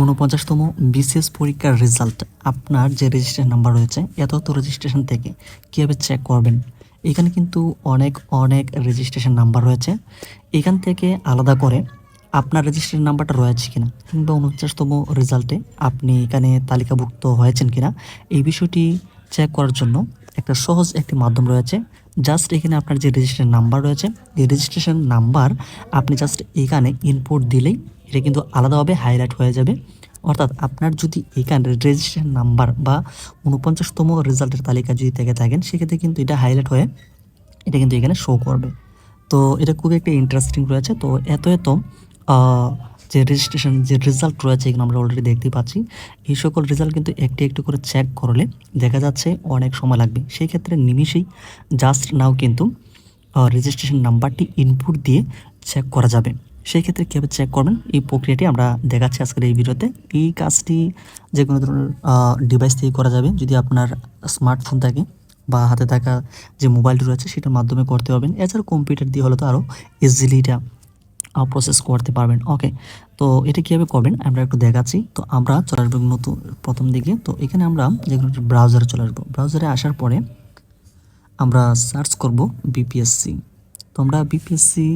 ঊনপঞ্চাশতম BCS পরীক্ষার result আপনার যে রেজিস্ট্রেশন নাম্বার রয়েছে, এত রেজিস্ট্রেশন থেকে কীভাবে চেক করবেন? এখানে কিন্তু অনেক অনেক রেজিস্ট্রেশন নাম্বার রয়েছে। এখান থেকে আলাদা করে আপনার রেজিস্ট্রেশন নাম্বারটা রয়েছে কিনা, কিংবা উনপঞ্চাশতম রেজাল্টে আপনি এখানে তালিকাভুক্ত হয়েছেন কিনা, এই বিষয়টি চেক করার জন্য একটা সহজ একটি মাধ্যম রয়েছে। জাস্ট এখানে আপনার যে রেজিস্ট্রেশন নাম্বার রয়েছে, এই রেজিস্ট্রেশন নাম্বার আপনি জাস্ট এখানে ইনপুট দিলেই এটা কিন্তু আলাদাভাবে হাইলাইট হয়ে যাবে। অর্থাৎ আপনার যদি এখানে রেজিস্ট্রেশন নাম্বার বা উনপঞ্চাশতম রেজাল্টের তালিকা যদি থেকে থাকেন, সেক্ষেত্রে কিন্তু এটা হাইলাইট হয়ে এটা কিন্তু এখানে শো করবে। তো এটা খুবই একটা ইন্টারেস্টিং রয়েছে। তো এত এত যে রেজিস্ট্রেশন যে রেজাল্ট রয়েছে এখানে আমরা অলরেডি দেখতে পাচ্ছি। এই সকল রেজাল্ট কিন্তু একটি একটু করে চেক করলে দেখা যাচ্ছে অনেক সময় লাগবে। সেই ক্ষেত্রে নিমিষেই জাস্ট নাও কিন্তু রেজিস্ট্রেশন নাম্বারটি ইনপুট দিয়ে চেক করা যাবে। সেই ক্ষেত্রে কীভাবে চেক করবেন? এই প্রক্রিয়াটি আমরা দেখাচ্ছি আজকের এই ভিডিওতে। এই কাজটি যে কোনো ধরনের ডিভাইস থেকে করা যাবে। যদি আপনার স্মার্টফোন থাকে বা হাতে থাকা যে মোবাইলটি রয়েছে, সেটার মাধ্যমে করতে পারবেন। এছাড়া কম্পিউটার দিয়ে হলে তো আরও ইজিলি এটা প্রসেস করতে পারবেন। ওকে তো এটা কীভাবে করবেন? আমরা একটু দেখাচ্ছি। তো আমরা চলে আসব নতুন, প্রথম দিকে। তো এখানে আমরা যে কোনো ব্রাউজারে চলে আসব। ব্রাউজারে আসার পরে আমরা সার্চ করব বিপিএসসি তো আমরা বিপিএসসি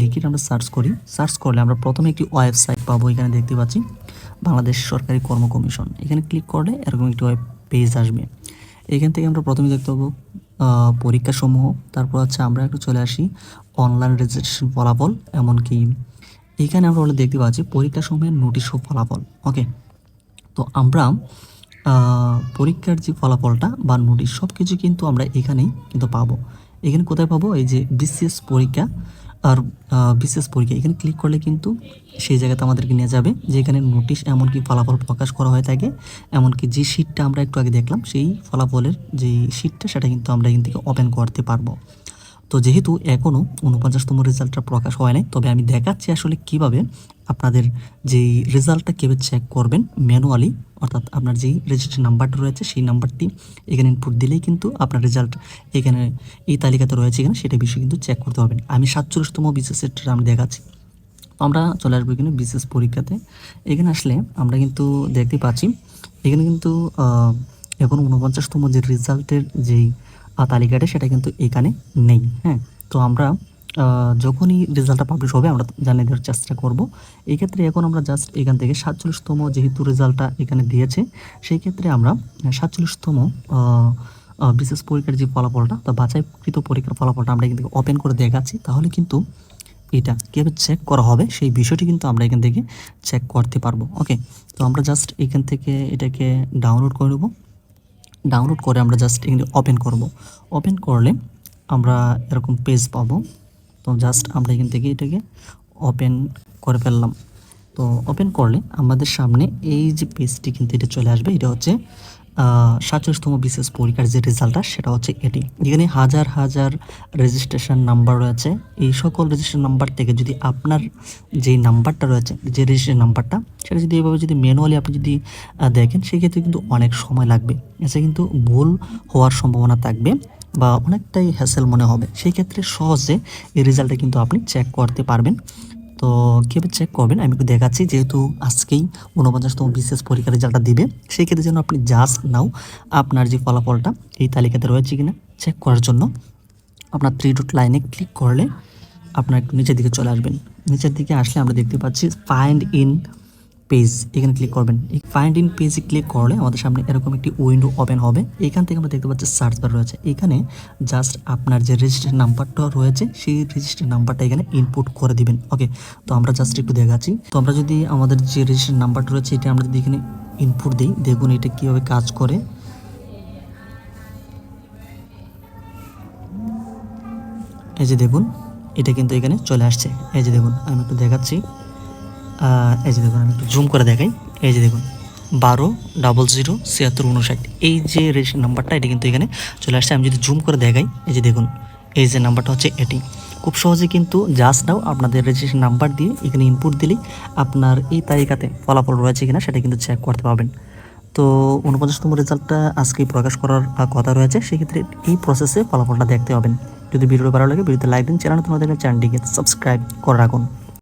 লিখে আমরা সার্চ করি। সার্চ করলে আমরা প্রথমে একটি ওয়েবসাইট পাবো, এখানে দেখতে পাচ্ছি। বাংলাদেশ সরকারি কর্ম কমিশন। এখানে ক্লিক করলে এরকম একটি ওয়েব পেজ আসবে। এখান থেকে আমরা প্রথমে দেখতে পাবো পরীক্ষাসমূহ। তারপর হচ্ছে আমরা একটু চলে আসি অনলাইন রেজিস্ট্রেশন ফলাফল, এমনকি এখানে আমরা বলে দেখতে পাচ্ছি পরীক্ষাসমূহের নোটিশ ও ফলাফল ওকে তো আমরা পরীক্ষার যে ফলাফলটা বা নোটিশ সব কিছু কিন্তু আমরা এখানেই কিন্তু পাবো। এখানে কোথায় পাবো? এই যে বিসিএস পরীক্ষা আর বিশেষ পরীক্ষা। এখানে ক্লিক করলে কিন্তু সেই জায়গাতে আমাদেরকে নিয়ে যাবে যে এখানে নোটিশ এমনকি ফলাফল প্রকাশ করা হয়ে থাকে। এমনকি যে শিটটা আমরা একটু আগে দেখলাম, সেই ফলাফলের যে শিটটা সেটা কিন্তু আমরা এখান থেকে ওপেন করতে পারব। তো যেহেতু এখনও উনপঞ্চাশতম রেজাল্টটা প্রকাশ হয় নাই, তবে আমি দেখাচ্ছি আসলে কীভাবে আপনাদের যেই রেজাল্টটা কীভাবে চেক করবেন ম্যানুয়ালি অর্থাৎ আপনার যেই রেজিস্ট্রেশন নাম্বারটা রয়েছে, সেই নাম্বারটি এখানে ইনপুট দিলেই কিন্তু আপনার রেজাল্ট এখানে এই তালিকাতে রয়েছে এখানে সেটা বিষয়ে কিন্তু চেক করতে পারবেন আমি সাতচল্লিশতম বিশেষ সেক্টরে আমি দেখাচ্ছি। আমরা চলে আসব এখানে বিশেষ পরীক্ষাতে। এখানে আসলে আমরা কিন্তু দেখতে পাচ্ছি, এখানে কিন্তু এখন উনপঞ্চাশতম যে রেজাল্টের যেই তালিকাটা সেটা কিন্তু এখানে নেই হ্যাঁ। তো আমরা যখনই রেজাল্টটা পাবলিশ হবে, আমরা জানিয়ে দেওয়ার চেষ্টা করব। এই ক্ষেত্রে এখন আমরা জাস্ট এখান থেকে সাতচল্লিশতম যেহেতু রেজাল্টটা এখানে দিয়েছে সেই ক্ষেত্রে আমরা সাতচল্লিশতম বিশেষ পরীক্ষার যে ফলাফলটা, তা বাছাইকৃত পরীক্ষার ফলাফলটা আমরা এখান থেকে ওপেন করে দেখাচ্ছি। তাহলে কিন্তু এটা কীভাবে চেক করা হবে, সেই বিষয়টি কিন্তু আমরা এখান থেকে চেক করতে পারব। ওকে তো আমরা জাস্ট এখান থেকে এটাকে ডাউনলোড করে নেব। ডাউনলোড করে আমরা জাস্ট এখানে ওপেন করব। ওপেন করলে আমরা এরকম পেজ পাবো। তো জাস্ট আমরা এখান থেকে এটাকে ওপেন করে ফেললাম। তো ওপেন করলে আমাদের সামনে এই যে পেজটি কিন্তু এটা চলে আসবে, এটা হচ্ছে সাতচল্লিশতম বিশেষ পরীক্ষার যে রেজাল্টটা, সেটা হচ্ছে এটি। এখানে হাজার হাজার রেজিস্ট্রেশন নাম্বার রয়েছে। এই সকল রেজিস্ট্রেশন নাম্বার থেকে যদি আপনার যে নাম্বারটা রয়েছে, যে রেজিস্ট্রেশন নাম্বারটা সেটা যদি এভাবে যদি ম্যানুয়ালি আপনি যদি দেখেন, সেক্ষেত্রে কিন্তু অনেক সময় লাগবে। এসে কিন্তু ভুল হওয়ার সম্ভাবনা থাকবে। বা অনেকটাই হ্যাসেল মনে হবে। সেই ক্ষেত্রে সহজে এই রেজাল্টটা কিন্তু আপনি চেক করতে পারবেন। তো কীভাবে চেক করবেন? আমি একটু দেখাচ্ছি, যেহেতু আজকেই ঊনপঞ্চাশতম বিশেষ পরীক্ষার রেজাল্টটা দিবে সেই ক্ষেত্রে যেন আপনি জাস্ট নাও আপনার যে ফলাফলটা এই তালিকাতে রয়েছে কিনা চেক করার জন্য আপনার থ্রি ডট লাইনে ক্লিক করলে আপনার একটু নিচের দিকে চলে আসবেন। নিচের দিকে আসলে আমরা দেখতে পাচ্ছি ফাইন্ড ইন পেজ এখানে ক্লিক করবেন। এই ফাইন্ড ইন পেজে ক্লিক করলে আমাদের সামনে এরকম একটি উইন্ডো ওপেন হবে। এখান থেকে আমরা দেখতে পাচ্ছি সার্চ বার রয়েছে। এখানে জাস্ট আপনার যে রেজিস্ট্রেশন নাম্বারটা রয়েছে, সেই রেজিস্ট্রেশন নাম্বারটা এখানে ইনপুট করে দিবেন। ওকে তো আমরা জাস্ট একটু দেখাচ্ছি। তো আমরা যদি আমাদের যে রেজিস্ট্রেশন নাম্বারটা রয়েছে, এটা আমরা যদি এখানে ইনপুট দিই, দেখুন এটা কীভাবে কাজ করে। এই যে দেখুন, এটা কিন্তু এখানে চলে আসছে। এই যে দেখুন, আমি একটু দেখাচ্ছি। এই যে দেখুন, আমি একটু জুম করে দেখাই। এই যে দেখুন, বারো ডাবল জিরো ছিয়াত্তর, উনষাট। এই যে রেজিস্ট্রেশন নাম্বারটা এটা কিন্তু এখানে চলে আসছে। আমি যদি জুম করে দেখাই, এই যে দেখুন, এই যে নাম্বারটা হচ্ছে এটি। খুব সহজে কিন্তু জাস্ট নাও আপনাদের রেজিস্ট্রেশন নাম্বার দিয়ে এখানে ইনপুট দিলেই আপনার এই তালিকাতে ফলাফল রয়েছে কিনা সেটা কিন্তু চেক করতে পারবেন। তো উনপঞ্চাশতম রেজাল্টটা আজকেই প্রকাশ করার কথা রয়েছে, সেক্ষেত্রে এই প্রসেসে ফলাফলটা দেখতে পাবেন। যদি ভিডিও ভালো লাগে, ভিডিওতে লাইক দিন চ্যানেল তোমাদের চ্যানেলটিকে সাবস্ক্রাইব করে রাখুন।